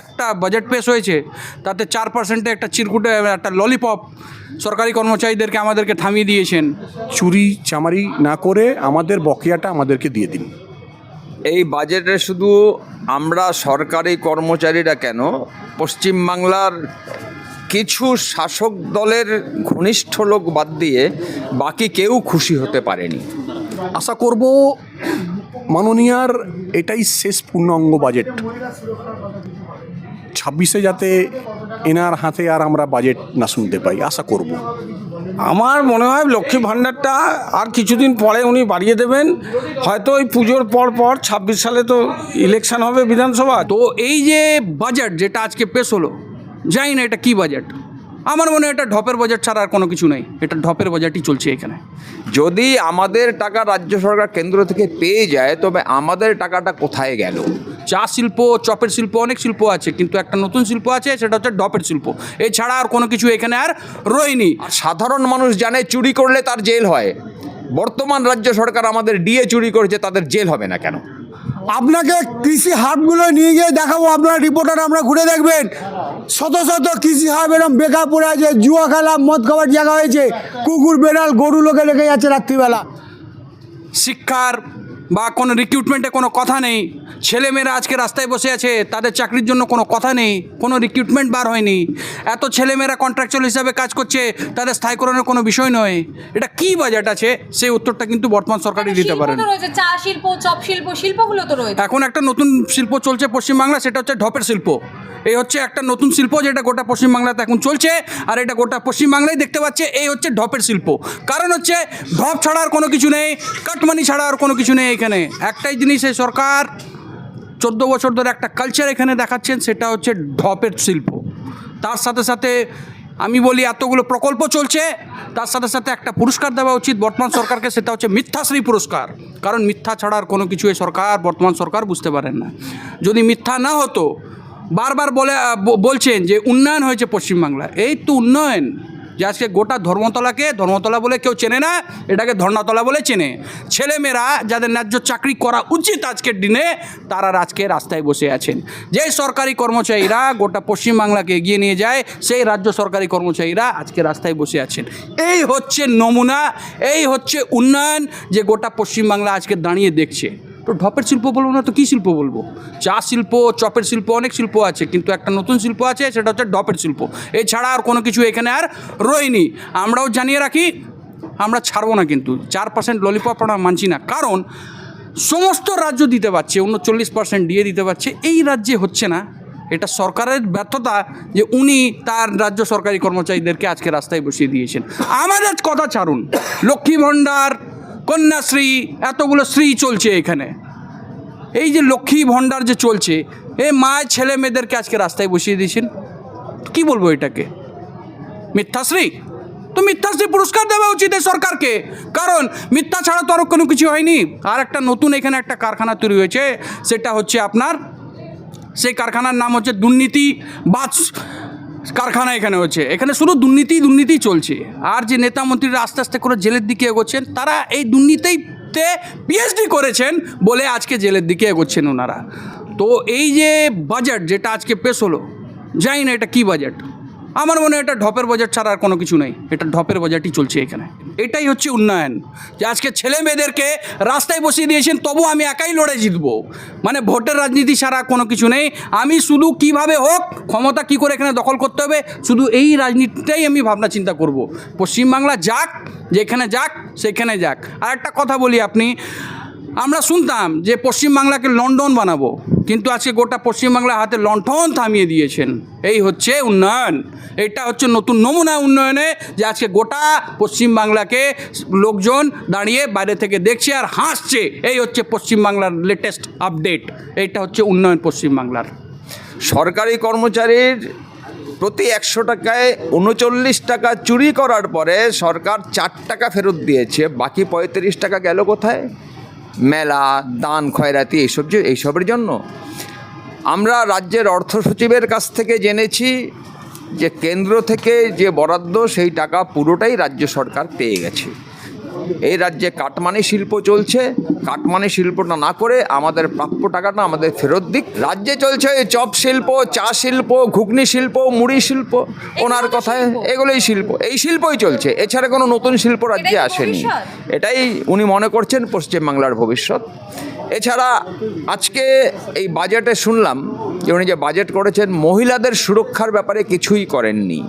একটা বাজেট পেশ হয়েছে তাতে চার পার্সেন্টে একটা চিরকুটে একটা ললিপপ সরকারি কর্মচারীদেরকে আমাদেরকে থামিয়ে দিয়েছেন। চুরি চামারি না করে আমাদের বকেয়াটা আমাদেরকে দিয়ে দিন। এই বাজেটে শুধু আমরা সরকারি কর্মচারীরা কেন? পশ্চিমবাংলার কিছু শাসক দলের ঘনিষ্ঠ লোক বাদ দিয়ে বাকি কেউ খুশি হতে পারেনি। আশা করব মাননীয়ার এটাই শেষ পূর্ণাঙ্গ বাজেট ছাব্বিশে যাতে এনার হাতে আর আমরা বাজেট না শুনতে পাই আশা করব। আমার মনে হয় লক্ষ্মী ভাণ্ডারটা আর কিছুদিন পরে উনি বাড়িয়ে দেবেন। হয়তো ওই পুজোর পর পর ছাব্বিশ সালে তো ইলেকশন হবে বিধানসভা। তো এই যে বাজেট যেটা আজকে পেশ হলো জানি না এটা কি বাজেট আমার মনে হয় এটা ঢপের বাজেট ছাড়া আর কোনো কিছু নেই। এটা ঢপের বাজেটই চলছে এখানে। যদি আমাদের টাকা রাজ্য সরকার কেন্দ্র থেকে পেয়ে যায় তবে আমাদের টাকাটা কোথায় গেল? চা শিল্প চপের শিল্প অনেক শিল্প আছে কিন্তু একটা নতুন শিল্প আছে সেটা হচ্ছে ডপের শিল্প। এছাড়া আর কোনো কিছু এখানে আর রয়নি। সাধারণ মানুষ জানে চুরি করলে তার জেল হয়। বর্তমান রাজ্য সরকার আমাদের ডিএ চুরি করেছে তাদের জেল হবে না কেন? আপনাকে কৃষি হাটগুলো নিয়ে গিয়ে দেখাবো আপনার রিপোর্টার আমরা ঘুরে দেখবেন। শত শত কৃষি হাট এরকম বেকার পড়ে আছে জুয়া খেলা মদ খাবার জায়গা হয়েছে কুকুর বেড়াল গরু লোকে রেখে যাচ্ছে রাত্রিবেলা। শিক্ষার বা কোনো রিক্রুটমেন্টে কোনো কথা নেই। ছেলেমেয়েরা আজকে রাস্তায় বসে আছে তাদের চাকরির জন্য কোনো কথা নেই কোনো রিক্রুটমেন্ট বার হয়নি। এত ছেলেমেয়েরা কন্ট্রাকচুয়াল হিসাবে কাজ করছে তাদের স্থায়ীকরণের কোনো বিষয় নয়। এটা কি বাজেট আছে? সেই উত্তরটা কিন্তু বর্তমান সরকারই দিতে পারেন। চা শিল্প চপ শিল্প শিল্পগুলো তো রয়েছে। এখন একটা নতুন শিল্প চলছে পশ্চিমবাংলা সেটা হচ্ছে ঢপের শিল্প। এই হচ্ছে একটা নতুন শিল্প যেটা গোটা পশ্চিমবাংলাতে এখন চলছে আর এটা গোটা পশ্চিমবাংলায় দেখতে পাচ্ছে এই হচ্ছে ঢপের শিল্প। কারণ হচ্ছে ঢপ ছাড়া আর কোনো কিছু নেই কাটমানি ছাড়া আর কোনো কিছু নেই। এখানে একটাই জিনিস এই সরকার চোদ্দ বছর ধরে একটা কালচার এখানে দেখাচ্ছেন, সেটা হচ্ছে ঢপের শিল্প। তার সাথে সাথে আমি বলি এতগুলো প্রকল্প চলছে, তার সাথে সাথে একটা পুরস্কার দেওয়া উচিত বর্তমান সরকারকে, সেটা হচ্ছে মিথ্যাশ্রী পুরস্কার। কারণ মিথ্যা ছাড়ার কোনো কিছু এই সরকার, বর্তমান সরকার বুঝতে পারেন না। যদি মিথ্যা না হতো, বারবার বলে বলছেন যে উন্নয়ন হয়েছে পশ্চিমবাংলা এই তো উন্নয়ন। যে আজকে গোটা ধর্মতলাকে, ধর্মতলা বলে কেউ চেনে না, এটাকে ধর্ণাতলা বলে চেনে। ছেলেমেয়েরা যাদের ন্যায্য চাকরি করা উচিত আজকের দিনে, তারা আজকে রাস্তায় বসে আছেন। যে সরকারি কর্মচারীরা গোটা পশ্চিমবাংলাকে এগিয়ে নিয়ে যায়, সেই রাজ্য সরকারি কর্মচারীরা আজকে রাস্তায় বসে আছেন। এই হচ্ছে নমুনা, এই হচ্ছে উন্নয়ন যে গোটা পশ্চিমবাংলা আজকে দাঁড়িয়ে দেখছে। তো ঢপের শিল্প বলব না তো কী শিল্প বলব? চা শিল্প, চপের শিল্প, অনেক শিল্প আছে, কিন্তু একটা নতুন শিল্প আছে, সেটা হচ্ছে ঢপের শিল্প। এছাড়া আর কোনো কিছু এখানে আর রয়নি আমরাও জানিয়ে রাখি, আমরা ছাড়বো না কিন্তু। চার পার্সেন্ট ললিপপ আমরা মানছি না। কারণ সমস্ত রাজ্য দিতে পারছে, উনচল্লিশ পার্সেন্ট দিয়ে দিতে পারছে। এই রাজ্যে হচ্ছে না। এটা সরকারের ব্যর্থতা যে উনি তার রাজ্য সরকারি কর্মচারীদেরকে আজকে রাস্তায় বসিয়ে দিয়েছেন। আমাদের কথা ছাড়ুন। লক্ষ্মী ভাণ্ডার কন্যাশ্রী, এতগুলো শ্রী চলছে এখানে। এই যে লক্ষ্মী ভণ্ডার যে চলছে, এ মায়ের ছেলে মেয়েদেরকে আজকে রাস্তায় বসিয়ে দিয়েছেন। কি বলব এটাকে? মিথ্যাশ্রী? তো মিথ্যাশ্রী পুরস্কার দেওয়া উচিত এই সরকারকে। কারণ মিথ্যা ছাড়া তো আরও কোনো কিছু হয়নি। আর একটা নতুন এখানে একটা কারখানা তৈরি হয়েছে, সেটা হচ্ছে আপনার, সেই কারখানার নাম হচ্ছে দুর্নীতি বাস কারখানা এখানে হচ্ছে। এখানে শুধু দুর্নীতি দুর্নীতি চলছে। আর যে নেতা মন্ত্রীরা আস্তে আস্তে করে জেলের দিকে এগোচ্ছেন, তারা এই দুর্নীতিতে পিএইচডি করেছেন বলে আজকে জেলের দিকে এগোচ্ছেন ওনারা। তো এই যে বাজেট যেটা আজকে পেশ হলো, জানি না এটা কী বাজেট। আমার মনে হয় এটা ঢপের বাজেট ছাড়া আর কোনো কিছু নেই। এটা ঢপের বাজেটই চলছে এখানে। এটাই হচ্ছে উন্নয়ন। যে আজকে ছেলে মেয়েদেরকে রাস্তায় বসিয়ে দিয়েছেন, তবু আমি একাই লড়ে জিতবো। মানে ভোটের রাজনীতি ছাড়া কোনো কিছু নেই। আমি শুধু কীভাবে হোক, ক্ষমতা কি করে এখানে দখল করতে হবে, শুধু এই রাজনীতিটাই আমি ভাবনা চিন্তা করব। পশ্চিমবাংলা যাক, যেখানে যাক, সেখানে যাক। আর একটা কথা বলি আপনি আমরা শুনতাম যে পশ্চিমবাংলাকে লন্ডন বানাবো, কিন্তু আজকে গোটা পশ্চিমবাংলার হাতে লণ্ঠন থামিয়ে দিয়েছেন। এই হচ্ছে উন্নয়ন। এটা হচ্ছে নতুন নমুনা উন্নয়নে যে আজকে গোটা পশ্চিমবাংলাকে লোকজন দাঁড়িয়ে বাইরে থেকে দেখছে আর হাসছে। এই হচ্ছে পশ্চিমবাংলার লেটেস্ট আপডেট এইটা হচ্ছে উন্নয়ন পশ্চিমবাংলার। সরকারি কর্মচারীর প্রতি একশো টাকায় উনচল্লিশ টাকা চুরি করার পরে সরকার চার টাকা ফেরত দিয়েছে, বাকি পঁয়ত্রিশ টাকা গেল কোথায়? মেলা, দান, খয়রাতি এইসব যে এইসবের জন্য। আমরা রাজ্যের অর্থ সচিবের কাছ থেকে জেনেছি যে কেন্দ্র থেকে যে বরাদ্দ, সেই টাকা পুরোটাই রাজ্য সরকার পেয়ে গেছে। এই রাজ্যে কাটমানি শিল্প চলছে কাটমানি শিল্পটা না করে আমাদের প্রাপ্য টাকাটা আমাদের ফেরত দিক। রাজ্যে চলছে এই চপ শিল্প চা শিল্প ঘুগনি শিল্প মুড়ি শিল্প ওনার কথায় এগুলোই শিল্প। এই শিল্পই চলছে এছাড়া কোনো নতুন শিল্প রাজ্যে আসেনি। এটাই উনি মনে করছেন পশ্চিমবাংলার ভবিষ্যৎ। এছাড়া আজকে এই বাজেটে শুনলাম যে উনি যে বাজেট করেছেন মহিলাদের সুরক্ষার ব্যাপারে কিছুই করেননি।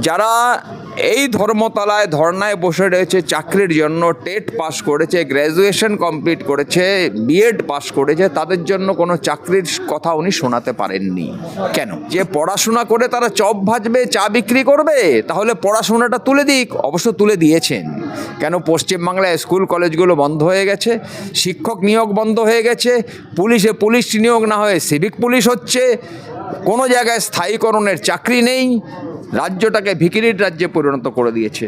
যারা এই ধর্মতলায় ধর্নায় বসে রয়েছে, চাকরির জন্য টেট পাস করেছে, গ্র্যাজুয়েশন কমপ্লিট করেছে, বিএড পাস করেছে, তাদের জন্য কোনো চাকরির কথা উনি শোনাতে পারেননি। কেন? যে পড়াশোনা করে তারা চপ ভাজবে, চা বিক্রি করবে, তাহলে পড়াশোনাটা তুলে দিক। অবশ্য তুলে দিয়েছেন। কেন? পশ্চিমবাংলায় স্কুল কলেজগুলো বন্ধ হয়ে গেছে, শিক্ষক নিয়োগ বন্ধ হয়ে গেছে, পুলিশে পুলিশ নিয়োগ না হয়ে সিভিক পুলিশ হচ্ছে, কোনো জায়গায় স্থায়ীকরণের চাকরি নেই রাজ্যটাকে ভিকিরির রাজ্যে পরিণত করে দিয়েছে।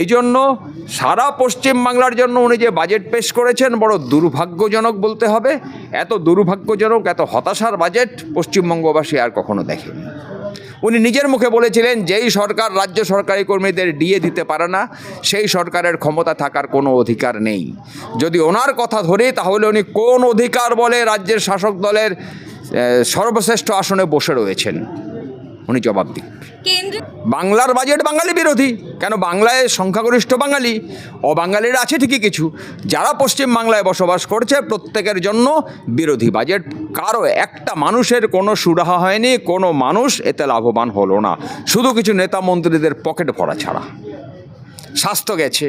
এই জন্য সারা পশ্চিম বাংলার জন্য উনি যে বাজেট পেশ করেছেন, বড় দুর্ভাগ্যজনক বলতে হবে। এত দুর্ভাগ্যজনক, এত হতাশার বাজেট পশ্চিমবঙ্গবাসী আর কখনো দেখেনি। উনি নিজের মুখে বলেছিলেন, যেই সরকার রাজ্য সরকারি কর্মীদের ডিএ দিতে পারে না, সেই সরকারের ক্ষমতা থাকার কোনো অধিকার নেই। যদি ওনার কথা ধরি, তাহলে উনি কোন অধিকার বলে রাজ্যের শাসক দলের সর্বশ্রেষ্ঠ আসনে বসে রয়েছেন? উনি জবাব দিক। বাংলার বাজেট বাঙালি বিরোধী। কেন বাংলায় সংখ্যাগরিষ্ঠ বাঙালি? অবাঙালিরা আছে ঠিকই কিছু। যারা পশ্চিম বাংলায় বসবাস করছে প্রত্যেকের জন্য বিরোধী বাজেট। কারও একটা মানুষের কোনো সুরাহা হয়নি কোনো মানুষ এতে লাভবান হলো না। শুধু কিছু নেতা মন্ত্রীদের পকেট ভরা ছাড়া। স্বাস্থ্য গেছে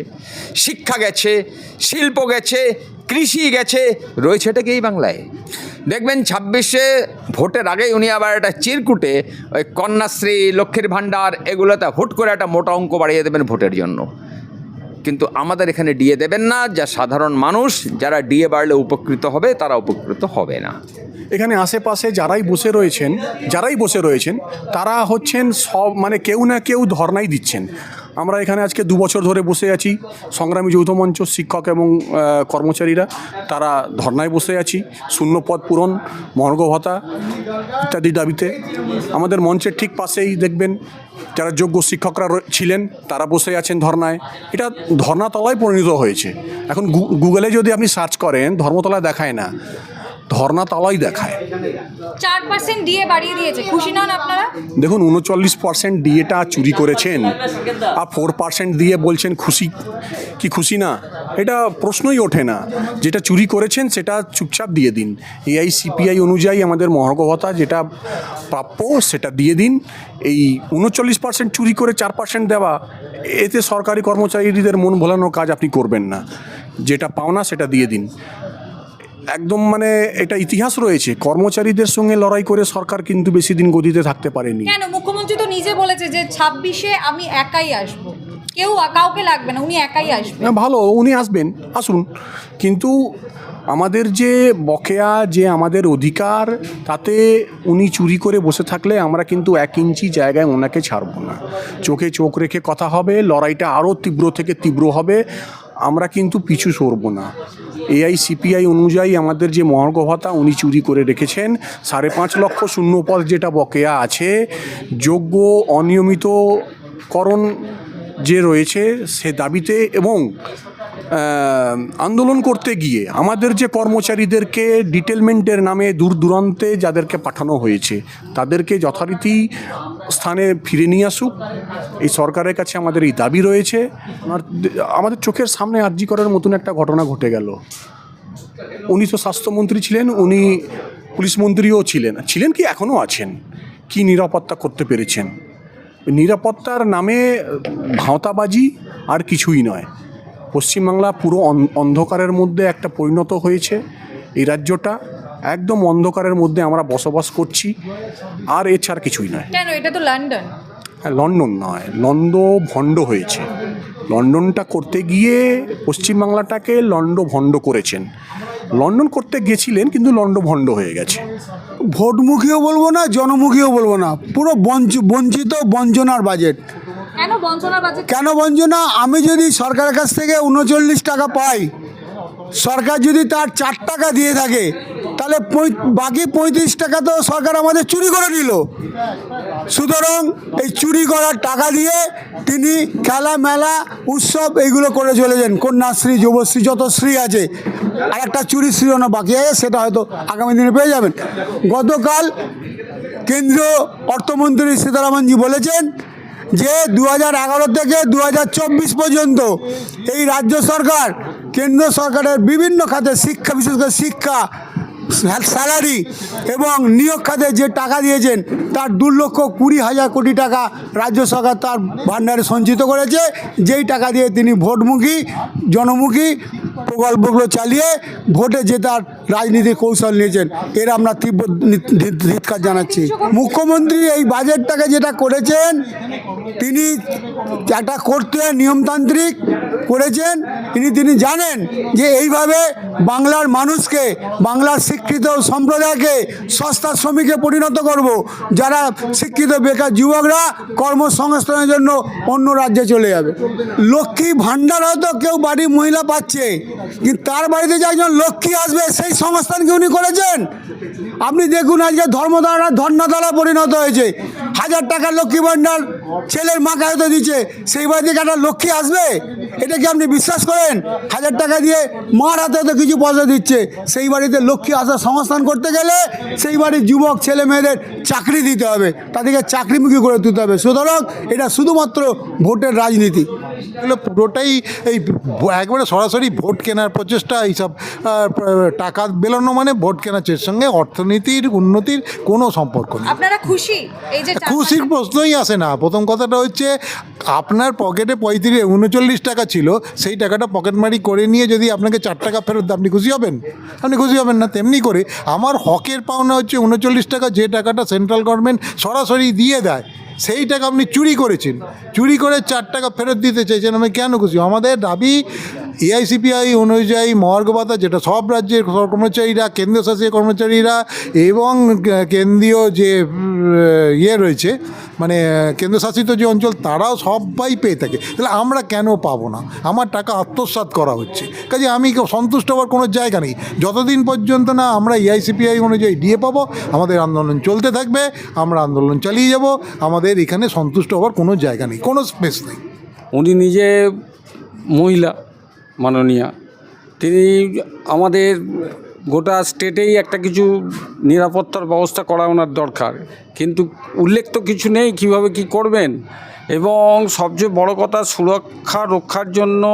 শিক্ষা গেছে শিল্প গেছে কৃষি গেছে রয়েছেটা কি এই বাংলায়? দেখবেন ছাব্বিশে ভোটের আগেই উনি আবার একটা চিরকুটে ওই কন্যাশ্রী, লক্ষ্মীর ভাণ্ডার এগুলোতে হুট করে একটা মোটা অঙ্ক বাড়িয়ে দেবেন ভোটের জন্য। কিন্তু আমাদের এখানে ডিএ দেবেন না, যা সাধারণ মানুষ, যারা ডিএ বাড়লে উপকৃত হবে, তারা উপকৃত হবে না। এখানে আশেপাশে যারাই বসে রয়েছেন, যারাই বসে রয়েছেন, তারা হচ্ছেন সব মানে কেউ না কেউ ধর্নাই দিচ্ছেন। আমরা এখানে আজকে দু বছর ধরে বসে আছি। সংগ্রামী যৌথ মঞ্চ, শিক্ষক এবং কর্মচারীরা, তারা ধর্নায় বসে আছি। শূন্য পদ পূরণ, মর্গ ভাতা ইত্যাদি দাবিতে। আমাদের মঞ্চের ঠিক পাশেই দেখবেন, যারা যোগ্য শিক্ষকরা ছিলেন, তারা বসে আছেন ধর্নায়। এটা ধর্নাতলায় পরিণত হয়েছে। এখন গুগলে যদি আপনি সার্চ করেন, ধর্মতলা দেখায় না। ধর্নাতলাই দেখায়। চার পার্সেন্ট দিয়ে বাড়িয়ে দিয়েছে। খুশি নন আপনারা? দেখুন উনচল্লিশ পার্সেন্ট ডিএটা চুরি করেছেন। আর ফোর পার্সেন্ট দিয়ে বলছেন খুশি। কি খুশি না? এটা প্রশ্নই ওঠে না। যেটা চুরি করেছেন সেটা চুপচাপ দিয়ে দিন। এআই সিপিআই অনুযায়ী আমাদের মহার্ঘ ভাতা যেটা প্রাপ্য সেটা দিয়ে দিন। এই উনচল্লিশ পার্সেন্ট চুরি করে চার পার্সেন্ট দেওয়া এতে সরকারি কর্মচারীদের মন ভোলানোর কাজ আপনি করবেন না। যেটা পাওনা সেটা দিয়ে দিন। একদম মানে এটা ইতিহাস রয়েছে। কর্মচারীদের সঙ্গে লড়াই করে সরকার কিন্তু বেশি দিন গদিতে থাকতে পারেনি। কেন? মুখ্যমন্ত্রী তো নিজে বলেছে যে ছাব্বিশে আমি একাই আসব। কেউ কাউকে লাগবে না উনি একাই আসবে না, ভালো উনি আসবেন আসুন। কিন্তু আমাদের যে বকেয়া যে আমাদের অধিকার তাতে উনি চুরি করে বসে থাকলে আমরা কিন্তু এক ইঞ্চি জায়গায় ওনাকে ছাড়বো না। চোখে চোখ রেখে কথা হবে লড়াইটা আরও তীব্র থেকে তীব্র হবে। আমরা কিন্তু পিছু সরব না। এআই, সিপিআই অনুযায়ী আমাদের যে মহার্ঘ ভাতা, উনি চুরি করে রেখেছেন। সাড়ে পাঁচ লক্ষ শূন্য পদ যেটা বকেয়া আছে, যোগ্য অনিয়মিতকরণ যে রয়েছে, সে দাবিতে এবং আন্দোলন করতে গিয়ে আমাদের যে কর্মচারীদেরকে ডিটেলমেন্টের নামে দূর দূরান্তে যাদেরকে পাঠানো হয়েছে, তাদেরকে যথারীতি স্থানে ফিরে নিয়ে আসুক। এই সরকারের কাছে আমাদের এই দাবি রয়েছে। আমাদের চোখের সামনে আর্জি করার মতন একটা ঘটনা ঘটে গেল। উনি তো স্বাস্থ্যমন্ত্রী ছিলেন, উনি পুলিশ মন্ত্রীও ছিলেন। ছিলেন কি এখনও আছেন? কি নিরাপত্তা করতে পেরেছেন? নিরাপত্তার নামে ভাঁওতাবাজি আর কিছুই নয়। পশ্চিমবাংলা পুরো অন- অন্ধকারের মধ্যে একটা পরিণত হয়েছে। এই রাজ্যটা একদম অন্ধকারের মধ্যে আমরা বসবাস করছি। আর এছাড়া কিছুই নয়। কেন? এটা তো লন্ডন। হ্যাঁ লন্ডন নয়। লন্ড ভণ্ড হয়েছে। লন্ডনটা করতে গিয়ে পশ্চিমবাংলাটাকে লন্ড ভণ্ড করেছেন। লন্ডন করতে গেছিলেন কিন্তু লন্ড ভণ্ড হয়ে গেছে। ভোটমুখীও বলব না জনমুখীও বলব না। পুরো বঞ্চ- বঞ্চিত বঞ্চনার বাজেট। কেন বঞ্চনা? আমি যদি সরকারের কাছ থেকে উনচল্লিশ টাকা পাই, সরকার যদি তার চার টাকা দিয়ে থাকে, তাহলে বাকি পঁয়ত্রিশ টাকা তো সরকার আমাদের চুরি করে নিল। সুতরাং এই চুরি করার টাকা দিয়ে তিনি খেলা মেলা উৎসব এইগুলো করে চলেছেন কন্যাশ্রী, যুবশ্রী, যত শ্রী আছে, আর একটা চুরি শ্রীও বাকি আছে, সেটা হয়তো আগামী দিনে পেয়ে যাবেন। গতকাল কেন্দ্রীয় অর্থমন্ত্রী সীতারামনজি বলেছেন যে দু থেকে দু হাজার চব্বিশ পর্যন্ত এই রাজ্য সরকার, কেন্দ্র সরকারের বিভিন্ন খাতে শিক্ষা, বিশেষ করে শিক্ষা স্যালারি এবং নিয়োগ খাতে যে টাকা দিয়েছেন, তার দু লক্ষ কুড়ি হাজার কোটি টাকা রাজ্য সরকার তার ভাণ্ডারে সঞ্চিত করেছে। যেই টাকা দিয়ে তিনি ভোটমুখী, জনমুখী প্রকল্পগুলো চালিয়ে ভোটে জেতার রাজনীতির কৌশল নিয়েছেন, এর আমরা তীব্র ধিৎকার জানাচ্ছি। মুখ্যমন্ত্রী এই বাজেটটাকে যেটা করেছেন, তিনি একটা করতে নিয়মতান্ত্রিক করেছেন, তিনি তিনি জানেন যে এইভাবে বাংলার মানুষকে, বাংলার শিক্ষিত সম্প্রদায়কে, সস্তা শ্রমিকে পরিণত করব। যারা শিক্ষিত বেকার যুবকরা কর্মসংস্থানের জন্য অন্য রাজ্যে চলে যাবে। লক্ষ্মী ভাণ্ডার হয়তো কেউ বাড়ির মহিলা পাচ্ছে, কিন্তু তার বাড়িতে যে একজন লক্ষ্মী আসবে, সেই সংস্থানকে উনি করেছেন? আপনি দেখুন আজকে ধর্মদারা ধর্ণাতলা পরিণত হয়েছে। হাজার টাকার লক্ষ্মী ভাণ্ডার ছেলের মাকে হয়তো দিচ্ছে সেই বাড়ি থেকে একটা লক্ষ্মী আসবে? এটা কি আপনি বিশ্বাস করেন? হাজার টাকা দিয়ে মার হাতে হয়তো কিছু পয়সা দিচ্ছে। সেই বাড়িতে লক্ষ্মী আসার সংস্থান করতে গেলে সেই বাড়ির যুবক ছেলে মেয়েদের চাকরি দিতে হবে। তাদেরকে চাকরিমুখী করে তুলতে হবে। সুতরাং এটা শুধুমাত্র ভোটের রাজনীতি। এগুলো পুরোটাই এই একবারে সরাসরি ভোট কেনার প্রচেষ্টা এইসব টাকা বেরোনো মানে ভোট কেনার চেষ্টার সঙ্গে অর্থনীতির উন্নতির কোনো সম্পর্ক নেই। আপনারা খুশি? এই যে খুশির প্রশ্নই আসে না। প্রথম কথাটা হচ্ছে আপনার পকেটে পঁয়ত্রিশ উনচল্লিশ টাকা ছিল সেই টাকাটা পকেটমারি করে নিয়ে যদি আপনাকে চার টাকা ফেরত আপনি খুশি হবেন। আপনি খুশি হবেন না তেমনি করে আমার হকের পাওনা হচ্ছে উনচল্লিশ টাকা যে টাকাটা সেন্ট্রাল গভর্নমেন্ট সরাসরি দিয়ে দেয় সেই টাকা আপনি চুরি করেছেন। চুরি করে চার টাকা ফেরত দিতে চাইছেন আমি কেন খুশি আমাদের দাবি এআইসিপিআই অনুযায়ী মহার্ঘ ভাতা যেটা সব রাজ্যের কর্মচারীরা, কেন্দ্রীয় শাসিত কর্মচারীরা এবং কেন্দ্রীয় যে ইয়ে রয়েছে মানে কেন্দ্রশাসিত যে অঞ্চল, তারাও সবাই পেয়ে থাকে। তাহলে আমরা কেন পাবো না? আমার টাকা আত্মসাৎ করা হচ্ছে। কাজে আমি সন্তুষ্ট হওয়ার কোনো জায়গা নেই। যতদিন পর্যন্ত না আমরা এআইসিপিআই অনুযায়ী ডিএ পাবো, আমাদের আন্দোলন চলতে থাকবে, আমরা আন্দোলন চালিয়ে যাব, আমাদের এখানে সন্তুষ্ট হওয়ার কোনো জায়গা নেই, কোনো স্পেস নেই। উনি নিজে মহিলা। মাননীয়া। তিনি আমাদের গোটা স্টেটেই একটা কিছু নিরাপত্তার ব্যবস্থা করা ওনার দরকার। কিন্তু উল্লেখ তো কিছু নেই কীভাবে কি করবেন। এবং সবচেয়ে বড় কথা সুরক্ষা রক্ষার জন্য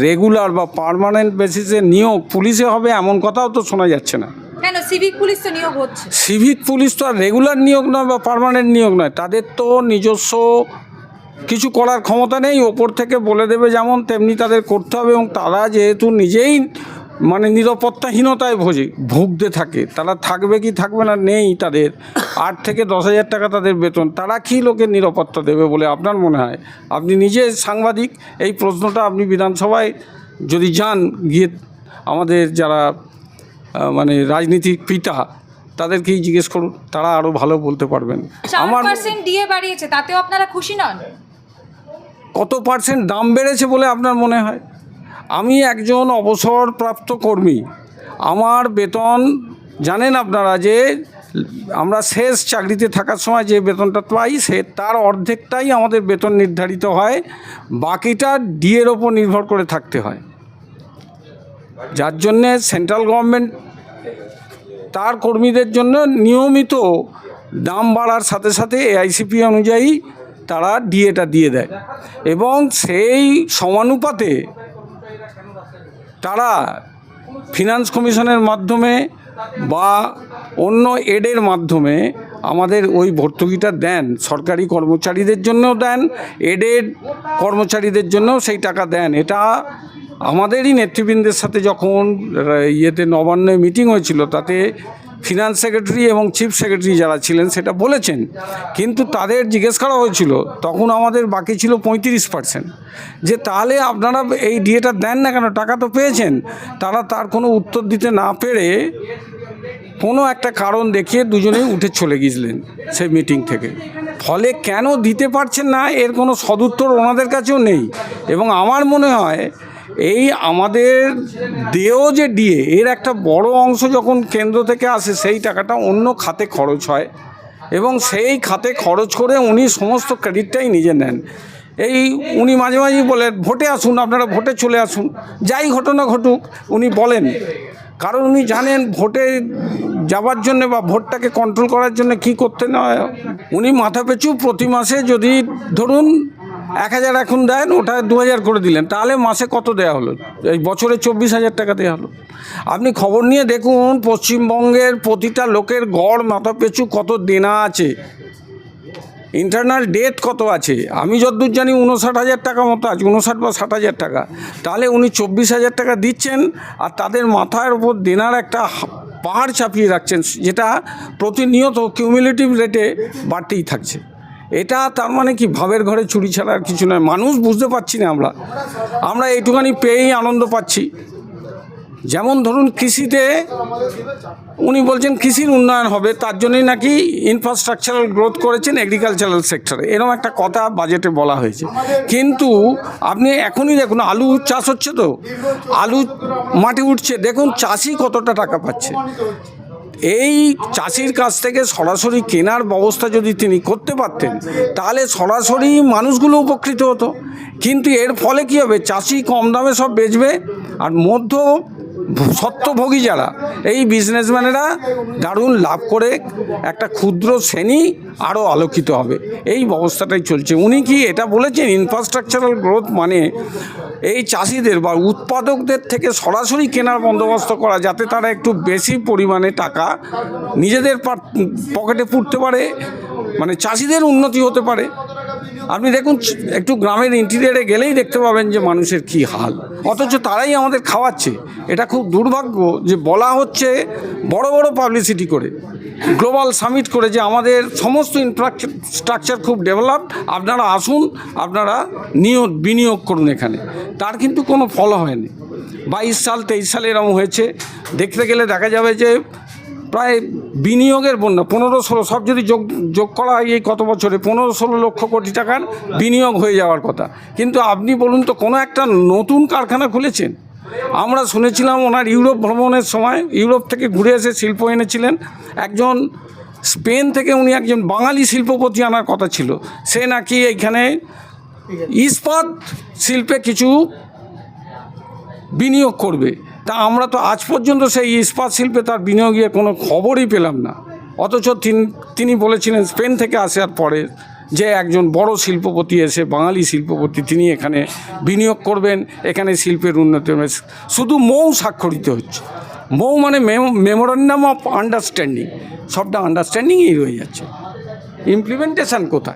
রেগুলার বা পার্মানেন্ট বেসিসে নিয়োগ পুলিশে হবে এমন কথাও তো শোনা যাচ্ছে না। কেন? সিভিক পুলিশ তো নিয়োগ হচ্ছে। সিভিক পুলিশ তো আর রেগুলার নিয়োগ নয় বা পার্মানেন্ট নিয়োগ নয়। তাদের তো নিজস্ব কিছু করার ক্ষমতা নেই ওপর থেকে বলে দেবে যেমন তেমনি তাদের করতে হবে এবং তারা যেহেতু নিজেই মানে নিরাপত্তাহীনতায় ভোজে ভুগতে থাকে তারা থাকবে কি থাকবে না নেই তাদের। আট থেকে দশ হাজার টাকা তাদের বেতন তারা কি লোকের নিরাপত্তা দেবে বলে আপনার মনে হয়? আপনি নিজে সাংবাদিক এই প্রশ্নটা আপনি বিধানসভায় যদি যান গিয়ে আমাদের যারা মানে রাজনীতিক পিতা তাদেরকেই জিজ্ঞেস করুন তারা আরও ভালো বলতে পারবেন। আমার পার্সেন্ট দিয়ে বাড়িয়েছে তাতেও আপনারা খুশি নন? কত পার্সেন্ট দাম বেড়েছে বলে আপনার মনে হয়? আমি একজন অবসরপ্রাপ্ত কর্মী। আমার বেতন, জানেন আপনারা যে আমরা শেষ চাকরিতে থাকার সময় যে বেতনটা পাই, সে তার অর্ধেকটাই আমাদের বেতন নির্ধারিত হয়, বাকিটা ডিএর ওপর নির্ভর করে থাকতে হয়। যার জন্যে সেন্ট্রাল গভর্নমেন্ট তার কর্মীদের জন্য নিয়মিত দাম বাড়ার সাথে সাথে এআইসিপি অনুযায়ী তারা ডিএটা দিয়ে দেয়। এবং সেই সমানুপাতে তারা ফিনান্স কমিশনের মাধ্যমে বা অন্য এডের মাধ্যমে আমাদের ওই ভর্তুকিটা দেন। সরকারি কর্মচারীদের জন্যও দেন এডের কর্মচারীদের জন্যও সেই টাকা দেন। এটা আমাদেরই নেতৃবৃন্দের সাথে যখন ইয়েতে নবান্নে মিটিং হয়েছিল, তাতে ফিনান্স সেক্রেটারি এবং চিফ সেক্রেটারি যারা ছিলেন সেটা বলেছেন। কিন্তু তাদের জিজ্ঞেস করা হয়েছিল, তখন আমাদের বাকি ছিল পঁয়ত্রিশ পার্সেন্ট যে তাহলে আপনারা এই ডিএটা দেন না কেন? টাকা তো পেয়েছেন। তারা তার কোনো উত্তর দিতে না পেরে কোনো একটা কারণ দেখিয়ে দুজনেই উঠে চলে গিয়েছিলেন সেই মিটিং থেকে। ফলে কেন দিতে পারছেন না, এর কোনো সদুত্তর ওনাদের কাছেও নেই। এবং আমার মনে হয় এই আমাদের দেও যে ডিএ এর একটা বড় অংশ যখন কেন্দ্র থেকে আসে, সেই টাকাটা অন্য খাতে খরচ হয় এবং সেই খাতে খরচ করে উনি সমস্ত ক্রেডিটটাই নিজে নেন এই উনি মাঝে মাঝে বলেন, ভোটে আসুন, আপনারা ভোটে চলে আসুন যাই ঘটনা ঘটুক, উনি বলেন, কারণ উনি জানেন ভোটে যাবার জন্য বা ভোটটাকে কন্ট্রোল করার জন্য কি করতে না। উনি মাথা পিছু প্রতি মাসে যদি ধরুন এক হাজার এখন দেন, ওটা দু হাজার করে দিলেন। তাহলে মাসে কত দেওয়া হলো? এই বছরে চব্বিশ হাজার টাকা দেওয়া হলো। আপনি খবর নিয়ে দেখুন, পশ্চিমবঙ্গের প্রতিটা লোকের গড়, মাথা পিছু কত দেনা আছে। ইন্টারনাল ডেট কত আছে? আমি যতদূর জানি উনষাট হাজার টাকা মতো আছে উনষাট বা ষাট হাজার টাকা। তাহলে উনি চব্বিশ হাজার টাকা দিচ্ছেন, আর তাদের মাথার উপর দেনার একটা পাহাড় চাপিয়ে রাখছেন, যেটা প্রতিনিয়ত কিউমুলেটিভ রেটে বাড়তেই থাকছে। এটা তার মানে কি, ভাবের ঘরে চুরি ছাড়া আর কিছু নয়। মানুষ বুঝতে পারছি না আমরা। আমরা এইটুখানি পেয়েই আনন্দ পাচ্ছি। যেমন ধরুন কৃষিতে উনি বলছেন কৃষির উন্নয়ন হবে, তার জন্যই নাকি ইনফ্রাস্ট্রাকচারাল গ্রোথ করেছেন এগ্রিকালচারাল সেক্টরে এরকম একটা কথা বাজেটে বলা হয়েছে। কিন্তু আপনি এখনই দেখুন, আলু চাষ হচ্ছে তো? আলু মাটি উঠছে। দেখুন চাষি কতটা টাকা পাচ্ছে। এই চাষির কাছ থেকে সরাসরি কেনার ব্যবস্থা যদি তিনি করতে পারতেন, তাহলে সরাসরি মানুষগুলো উপকৃত হতো। কিন্তু এর ফলে কী হবে? চাষি কম দামে সব বেচবে, আর মধ্য সত্যভোগী যারা, এই বিজনেসম্যানেরা দারুণ লাভ করে একটা ক্ষুদ্র শ্রেণি আরও আলোকিত হবে। এই ব্যবস্থাটাই চলছে। উনি কি এটা বলেছেন? ইনফ্রাস্ট্রাকচারাল গ্রোথ মানে এই চাষিদের বা উৎপাদকদের থেকে সরাসরি কেনার বন্দোবস্ত করা, যাতে তারা একটু বেশি পরিমাণে টাকা নিজেদের পকেটে পুড়তে পারে মানে চাষিদের উন্নতি হতে পারে। আপনি দেখুন, একটু গ্রামের ইন্টিরিয়ারে গেলেই দেখতে পাবেন যে মানুষের কি হাল। অথচ তারাই আমাদের খাওয়াচ্ছে। এটা খুব দুর্ভাগ্য যে বলা হচ্ছে বড় বড় পাবলিসিটি করে গ্লোবাল সামিট করে যে আমাদের সমস্ত ইনফ্রাস্ট্রাকচার খুব ডেভেলপড আপনারা আসুন, আপনারা নিয়োগ, বিনিয়োগ করুন এখানে। তার কিন্তু কোনো ফল হয়নি। বাইশ সাল, তেইশ সালে এরকম হয়েছে। দেখতে গেলে দেখা যাবে যে প্রায় বিনিয়োগের বন্যা, পনেরো ষোলো, সব যদি যোগ যোগ করা হয় এই কত বছরে, পনেরো ষোলো লক্ষ কোটি টাকার বিনিয়োগ হয়ে যাওয়ার কথা। কিন্তু আপনি বলুন তো, কোনো একটা নতুন কারখানা খুলেছেন? আমরা শুনেছিলাম ওনার ইউরোপ ভ্রমণের সময়, ইউরোপ থেকে ঘুরে এসে শিল্প এনেছিলেন। একজন স্পেন থেকে উনি একজন বাঙালি শিল্পপতি আনার কথা ছিল। সে নাকি এইখানে ইস্পাত শিল্পে কিছু বিনিয়োগ করবে। তা আমরা তো আজ পর্যন্ত সেই ইস্পাত শিল্পে তার বিনিয়োগের কোনো খবরই পেলাম না। অথচ তিন- তিনি বলেছিলেন স্পেন থেকে আসার পরে যে একজন বড় শিল্পপতি এসে, বাঙালি শিল্পপতি, তিনি এখানে বিনিয়োগ করবেন, এখানে শিল্পের উন্নতি হবে। শুধু মৌ স্বাক্ষরিত হচ্ছে। মৌ মানে মেমোরান্ডাম অফ আন্ডারস্ট্যান্ডিং। সবটা আন্ডারস্ট্যান্ডিংই রয়ে যাচ্ছে। ইমপ্লিমেন্টেশন কোথায়?